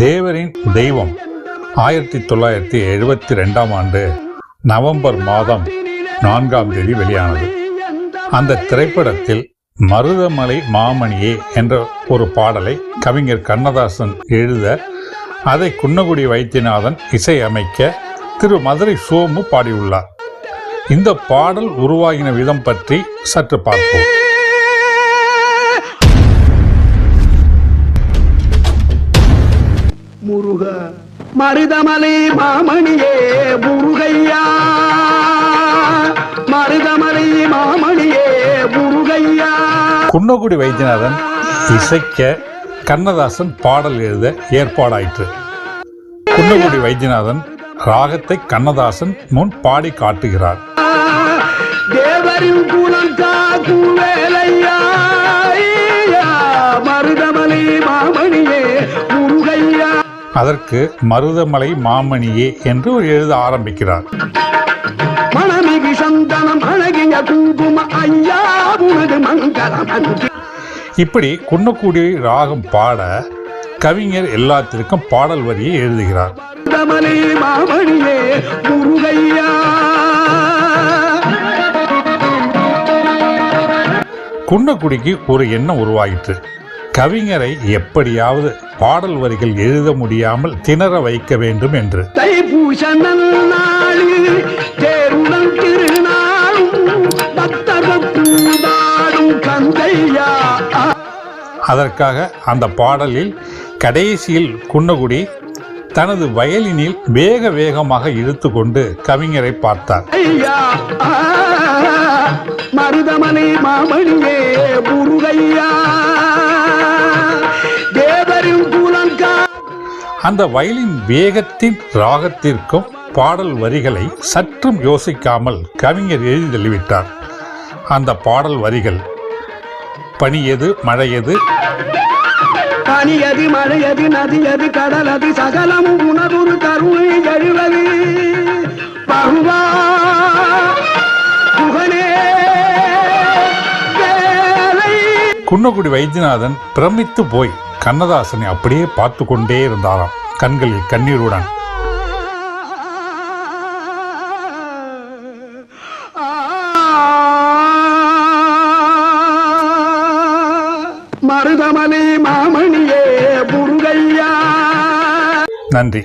தேவரின் தெய்வம். ஆயிரத்தி தொள்ளாயிரத்தி எழுபத்தி ரெண்டாம் ஆண்டு நவம்பர் மாதம் நான்காம் தேதி வெளியானது. அந்த திரைப்படத்தில் மருதமலை மாமணியே என்ற ஒரு பாடலை கவிஞர் கண்ணதாசன் எழுத அதை குன்னகுடி வைத்தியநாதன் இசையமைக்க திரு மதுரை சோமு பாடியுள்ளார். இந்த பாடல் உருவாகின விதம் பற்றி சற்று பார்ப்போம். முருக மருதமலை மாமணியே முருகையா. மருதமலை மாமணியே முருகையா. குன்னகுடி வைத்தியநாதன் இசைக்க கண்ணதாசன் பாடல் எழுத ஏற்பாடாயிற்று. குன்னகுடி வைத்தியநாதன் ராகத்தை கண்ணதாசன் முன் பாடி காட்டுகிறார். அதற்கு மருதமலை மாமணியே என்று எழுத ஆரம்பிக்கிறார். இப்படி குன்னக்குடி ராகம் பாட கவிஞர் எல்லாத்திற்கும் பாடல் வரியை எழுதுகிறார். குன்னக்குடிக்கு ஒரு எண்ணம் உருவாயிற்று. கவிஞரை எப்படியாவது பாடல் வரிகள் எழுத முடியாமல் திணற வைக்க வேண்டும் என்று. அதற்காக அந்த பாடலில் கடைசியில் குன்னகுடி தனது வயலினில் வேக வேகமாக இழுத்து கொண்டு கவிஞரை பார்த்தார். மருதமலை மாமணியே முருகையா? அந்த வயலின் வேகத்தின் ராகத்திற்கும் பாடல் வரிகளை சற்றும் யோசிக்காமல் கவிஞர் எழுதி தள்ளிவிட்டார். அந்த பாடல் வரிகள் பனியது மழையது. பனியது மழையது நதியது கடலது சகலமும் உணவுரு கருணை எழுவது. பகுவா குன்னக்குடி வைத்தியநாதன் பிரமித்து போய் கண்ணதாசனை அப்படியே பார்த்து கொண்டே இருந்தாராம். கண்களில் கண்ணீருடன் மருதமலை மாமணியே முருகையா. நன்றி.